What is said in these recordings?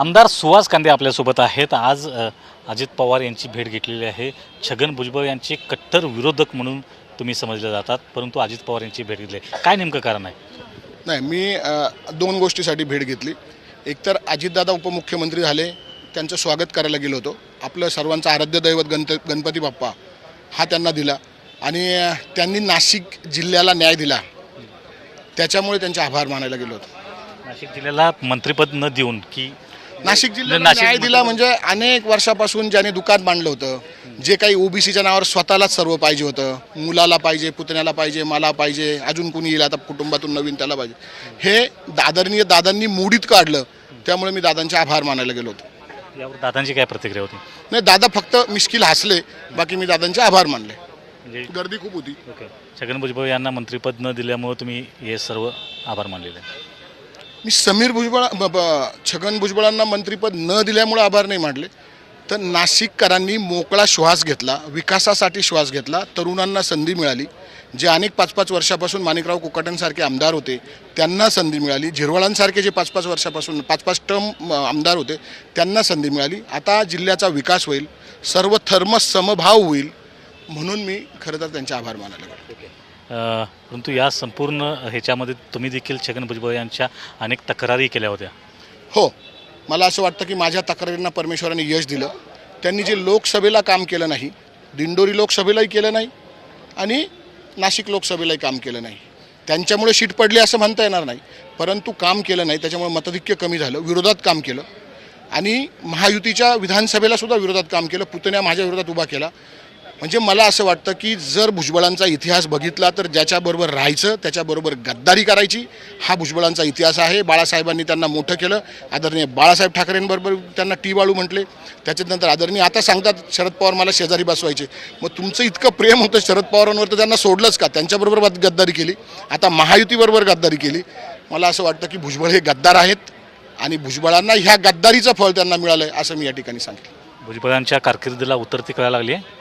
आमदार सुहास कांदे आपल्यासोबत आहेत. आज अजित पवार यांची भेट घेतलेली आहे. छगन भुजबळ यांचे कट्टर विरोधक म्हणून तुम्ही समजले जातात परंतु अजित पवार यांची भेट घेतली. काय नेमकं कारण आहे? नाही मी दोन गोष्टीसाठी भेट घेतली. एकतर अजितदादा उपमुख्यमंत्री झाले त्यांचं स्वागत करायला गेलो होतो. आपलं सर्वांचं आराध्य दैवत गणत गणपती बाप्पा हा त्यांना दिला. आणि त्यांनी नाशिक जिल्ह्याला न्याय दिला. त्याच्यामुळे त्यांचे आभार मानायला गेलो होतो. नाशिक जिल्ह्याला मंत्रिपद न देऊन की नाशिक जिल्ह्याला नाशिक न्याय दिला म्हणजे अनेक वर्षापासून ज्याने दुकान बांधलं होतं जे काही ओबीसीच्या नावावर स्वतःलाच सर्व पाहिजे होतं. मुलाला पाहिजे पुतण्याला पाहिजे मला पाहिजे अजून कुणी येईल आता कुटुंबातून नवीन त्याला पाहिजे. हे आदरणीय दादांनी मोडीत काढलं त्यामुळे मी दादांचे आभार मानायला गेलो होतो. यावर दादांची काय प्रतिक्रिया होती? नाही दादा फक्त मिश्किल हसले बाकी मी दादांचे आभार मानले. म्हणजे गर्दी खूप होती. ओके. छगन भुजबळ यांना मंत्रिपद न दिल्यामुळे तुम्ही हे सर्व आभार मानलेले आहे. मी समीर भुजबळ ब- छगन भुजबळांना मंत्रिपद न दिल्यामुळे आभार नाही मानले. तर नाशिककरांनी मोकळा श्वास घेतला विकासासाठी श्वास घेतला तरुणांना संधी मिळाली. जे अनेक पाच पाच वर्षापासून माणिकराव कुकाट्यांसारखे आमदार होते त्यांना संधी मिळाली. झिरवळांसारखे जे पाच पाच वर्षापासून पाच पाच टर्म आमदार होते त्यांना संधी मिळाली. आता जिल्ह्याचा विकास होईल सर्व थर्म समभाव होईल म्हणून मी खरं तर त्यांचे आभार मानायला लागलो. परंतु या संपूर्ण ह्याच्यामध्ये तुम्ही देखील छगन भुजबळ यांच्या अनेक तक्रारी केल्या होत्या. हो. मला असं वाटतं की माझ्या तक्रारींना परमेश्वराने यश दिलं. त्यांनी जे लोकसभेला काम केलं नाही दिंडोरी लोकसभेलाही केलं नाही आणि नाशिक लोकसभेलाही काम केलं नाही. त्यांच्यामुळे शीट पडली असं म्हणता येणार नाही. परंतु काम केलं नाही त्याच्यामुळे मताधिक्य कमी झालं विरोधात काम केलं आणि महायुतीच्या विधानसभेला सुद्धा विरोधात काम केलं. पुतण्या माझ्या विरोधात उभा केला. म्हणजे मला असं वाटतं की जर भुजबळांचा इतिहास बघितला तर ज्याच्याबरोबर राहायचं त्याच्याबरोबर गद्दारी करायची हा भुजबळांचा इतिहास आहे. बाळासाहेबांनी त्यांना मोठं केलं. आदरणीय बाळासाहेब ठाकरेंबरोबर त्यांना टी वाळू म्हटले. त्याच्यानंतर आदरणीय आता सांगतात शरद पवार मला शेजारी बसवायचे. मग तुमचं इतकं प्रेम होतं शरद पवारांवर तर त्यांना सोडलंच का? त्यांच्याबरोबर गद्दारी केली. आता महायुतीबरोबर गद्दारी केली. मला असं वाटतं की भुजबळ हे गद्दार आहेत आणि भुजबळांना ह्या गद्दारीचं फळ त्यांना मिळालं आहे असं मी या ठिकाणी सांगितलं भुजबळांच्या कारकिर्दीला उतरती कळायला लागली आहे.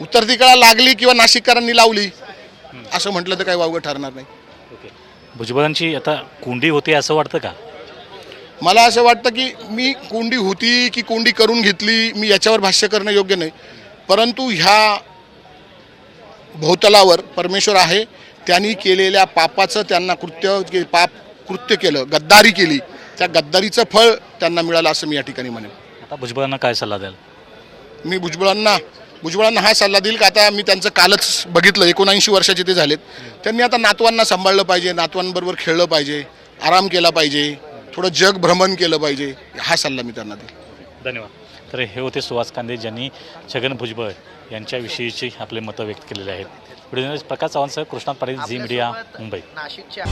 उत्तर दिकाला लागली किंवा नाशिककरांनी लावली असं म्हटलं तर काही वावगं ठरणार नाही. भुजबळांची आता कोंडी होते असं वाटतं का? मला असं वाटतं की मी कोंडी होती की कोंडी करून घेतली मी याच्यावर भाष्य करणं योग्य नाही. परंतु ह्या भोवतलावर परमेश्वर आहे त्यांनी केलेल्या पापाचं त्यांना कृत्य के- पाप कृत्य केलं गद्दारी केली. त्या गद्दारीचं फळ त्यांना मिळालं असं मी या ठिकाणी म्हणेन. आता भुजबळांना काय सल्ला द्याल? मी भुजबळांना भुजबळांना हा सल्ला देईल का? आता मी त्यांचं कालच बघितलं एकोणऐंशी वर्षाचे ते झालेत. त्यांनी आता नातवांना सांभाळलं पाहिजे नातवांबरोबर खेळलं पाहिजे आराम केला पाहिजे थोडं जग भ्रमण केलं पाहिजे हा सल्ला मी त्यांना देईल. धन्यवाद. तर हे होते सुहास कांदे ज्यांनी छगन भुजबळ यांच्याविषयीची आपले मतं व्यक्त केलेले आहेत. व्हिडिओ प्रकाश चव्हाणसह कृष्णा पाटील झी मीडिया मुंबई. नाशिकच्या